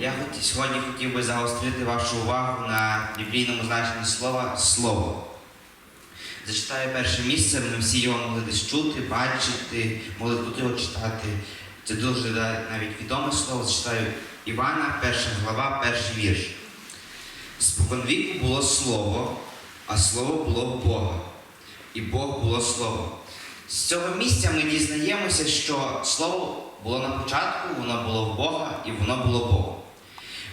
Я сьогодні хотів би загострити вашу увагу на біблійному значенні слова слово. Зачитаю перше місце, ми всі його могли десь чути, бачити, могли тут його читати. Це дуже навіть відоме слово. Зачитаю Івана, перша глава, перший вірш. Споконвіку було слово, а слово було Бога, і Бог було слово. З цього місця ми дізнаємося, що слово було на початку, воно було в Бога і воно було Богом.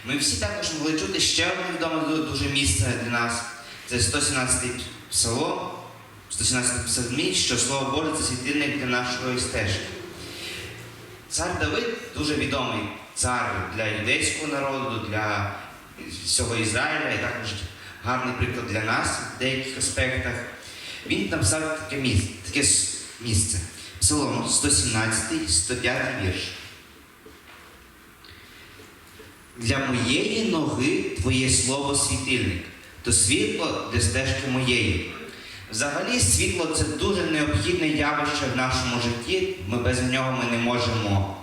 Ми всі також могли чути ще одне відоме дуже місце для нас. Це 117 псалом, 117 псалмі, що Слово Боже це світильник для нашої стежки. Цар Давид дуже відомий цар для юдейського народу, для всього Ізраїля і також гарний приклад для нас в деяких аспектах. Він написав таке місце, таке місце. Псалом 117, 105 вірш. Для моєї ноги твоє слово світильник, то світло для стежки моєї. Взагалі, світло це дуже необхідне явище в нашому житті. Ми без нього ми не можемо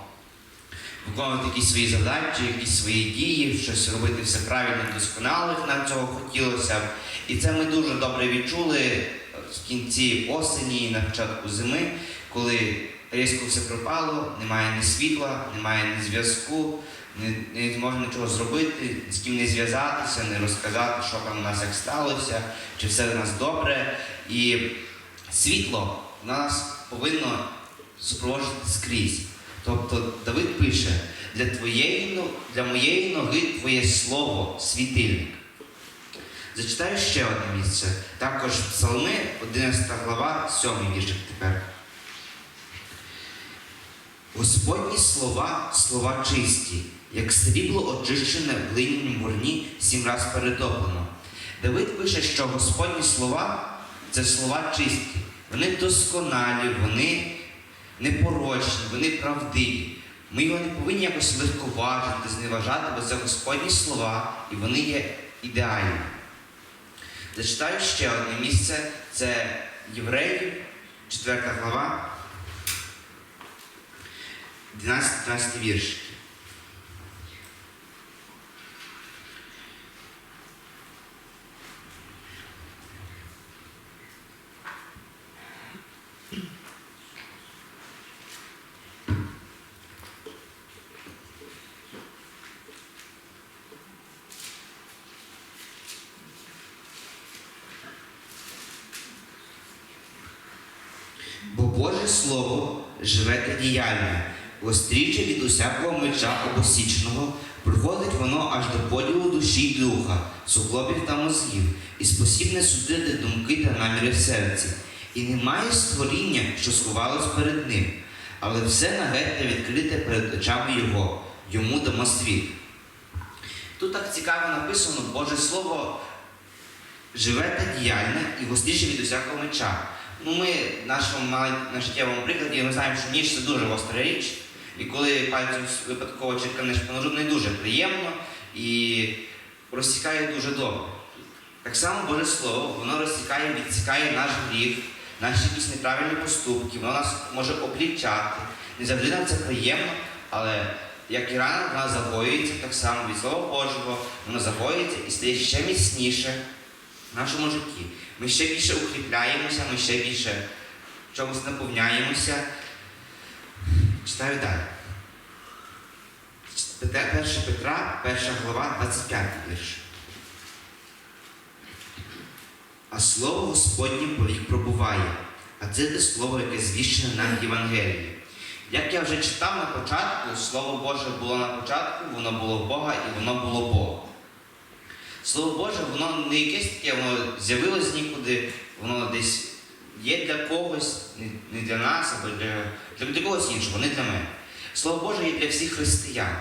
виконувати якісь свої задачі, якісь свої дії, щось робити все правильно, досконало, як нам цього хотілося. І це ми дуже добре відчули в кінці осені, на початку зими, коли різко все пропало, немає ні світла, немає ні зв'язку, не, не можна нічого зробити, з ким не зв'язатися, не розказати, що там у нас як сталося, чи все у нас добре. І світло в нас повинно супроводжувати скрізь. Тобто Давид пише, для, твоєї, для моєї ноги твоє слово світильник. Зачитаю ще одне місце. Також Псалми, 11 глава, 7 віршик тепер. Господні слова, слова чисті, як срібло очищене в глиняному горні сім раз перетоплено. Давид пише, що Господні слова це слова чисті. Вони досконалі, вони непорочні, вони правдиві. Ми його не повинні якось легковажити, зневажати, бо це Господні слова, і вони є ідеальні. Зачитаю ще одне місце, це Євреїв, 4 глава, 12-13 вірш. Бо Боже Слово живе та діяльне, гостріше від усякого меча обосічного, приходить воно аж до поділу душі й духа, суглобів та мозгів, і спосібне судити думки та наміри в серці. І немає створіння, що сховалось перед ним, але все наге та відкрите перед очами Його, йому дамо світ. Тут так цікаво написано, Боже Слово живе та діяльне і гостріше від усякого меча. Ну, ми в нашому на життєвому прикладі ми знаємо, що ніж це дуже гостра річ, і коли пальцем випадково черканеш по ножу, не дуже приємно і розсікає дуже добре. Так само Боже Слово, воно розсікає, відсікає наш гріх, наші якісь неправильні поступки, воно нас може облічати. Не завжди нам це приємно, але як і рана, вона загоюється так само від Слова Божого, воно загоюється і стає ще міцніше в нашому житті. Ми ще більше укріпляємося, ми ще більше чомусь наповняємося. Читаю далі. Петра- 1 Петра, 1 глава, 25 вірш. А слово Господнє повік пробуває, а це те слово, яке звіщене нам Євангелії. Як я вже читав на початку, Слово Боже було на початку, воно було Бога і воно було Богом. Слово Боже, воно не якесь таке, воно з'явилось нікуди, воно десь є для когось, не, для нас, або для, для, для когось іншого, не для мене. Слово Боже є для всіх християн.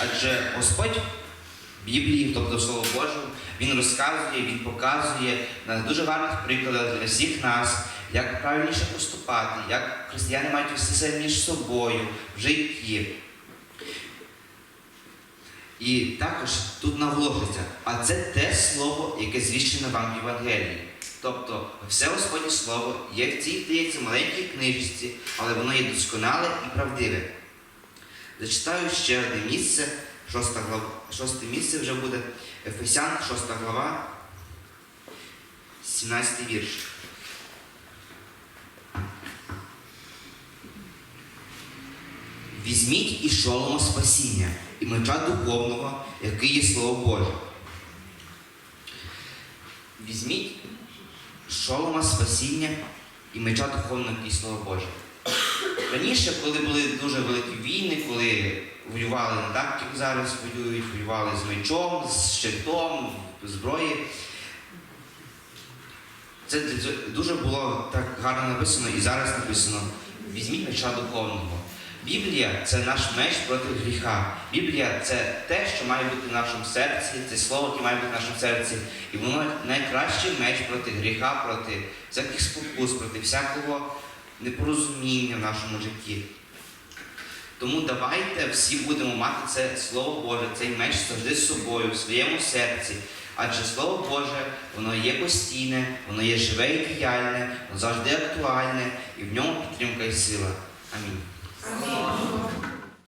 Адже Господь в Біблії, тобто Слово Боже, Він розказує, Він показує на дуже гарних прикладах для всіх нас, як правильніше поступати, як християни мають вести себе між собою в житті. І також тут наголошується, а це те слово, яке звіщено вам в Євангелії. Тобто все Господнє Слово є в цій здається маленькій книжці, але воно є досконале і правдиве. Зачитаю ще одне місце, шоста глава, шосте місце вже буде. Ефесян, шоста глава, 17 вірш. Візьміть і шолома спасіння, і меча духовного, який є Слово Боже. Візьміть шолома спасіння і меча духовного, є Слово Боже. Раніше, коли були дуже великі війни, коли воювали не так, як зараз воюють, воювали з мечом, з щитом, зброї. Це дуже було так гарно написано і зараз написано: візьміть меча духовного. Біблія це наш меч проти гріха. Біблія це те, що має бути в нашому серці, це слово, яке має бути в нашому серці. І воно найкращий меч проти гріха, проти всяких спокус, проти всякого непорозуміння в нашому житті. Тому давайте всі будемо мати це Слово Боже, цей меч завжди з собою, в своєму серці. Адже Слово Боже, воно є постійне, воно є живе і діяльне, воно завжди актуальне, і в ньому підтримка і сила. Амінь. Амінь.